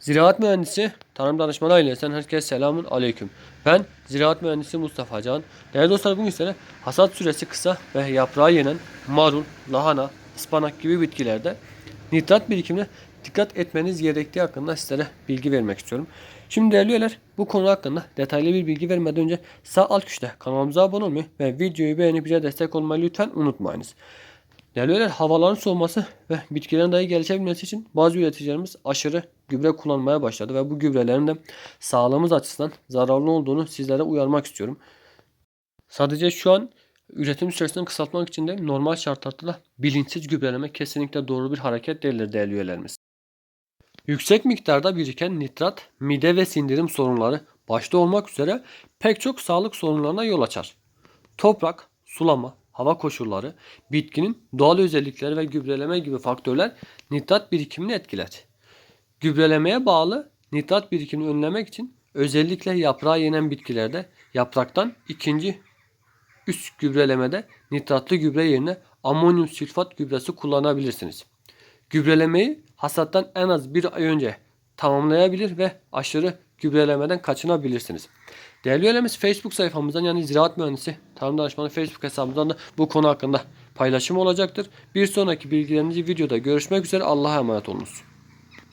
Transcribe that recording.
Ziraat mühendisi, tarım danışmanı ailesinden herkese selamun aleyküm. Ben ziraat mühendisi Mustafa Can. Değerli dostlar bugün size hasat süresi kısa ve yaprağı yenen marul, lahana, ıspanak gibi bitkilerde nitrat birikimine dikkat etmeniz gerektiği hakkında sizlere bilgi vermek istiyorum. Şimdi değerli üyeler bu konu hakkında detaylı bir bilgi vermeden önce sağ alt köşede kanalımıza abone olmayı ve videoyu beğenip bize destek olmayı lütfen unutmayınız. Değerli üyeler havaların soğuması ve bitkilerin dahi gelişebilmesi için bazı üreticilerimiz aşırı gübre kullanmaya başladı ve bu gübrelerin de sağlığımız açısından zararlı olduğunu sizlere uyarmak istiyorum. Sadece şu an üretim süresini kısaltmak için de normal şartlarda da bilinçsiz gübreleme kesinlikle doğru bir hareket değildir değerli üyelerimiz. Yüksek miktarda biriken nitrat, mide ve sindirim sorunları başta olmak üzere pek çok sağlık sorunlarına yol açar. Toprak, sulama, hava koşulları, bitkinin doğal özellikleri ve gübreleme gibi faktörler nitrat birikimini etkiler. Gübrelemeye bağlı nitrat birikimini önlemek için özellikle yaprağı yenen bitkilerde yapraktan ikinci üst gübrelemede nitratlı gübre yerine amonyum sülfat gübresi kullanabilirsiniz. Gübrelemeyi hasattan en az bir ay önce tamamlayabilir ve aşırı gübrelemeden kaçınabilirsiniz. Değerli üyelerimiz Facebook sayfamızdan yani Ziraat Mühendisi Tarım Danışmanı Facebook hesabımızdan da bu konu hakkında paylaşım olacaktır. Bir sonraki bilgilerinizi videoda görüşmek üzere. Allah'a emanet olunuz.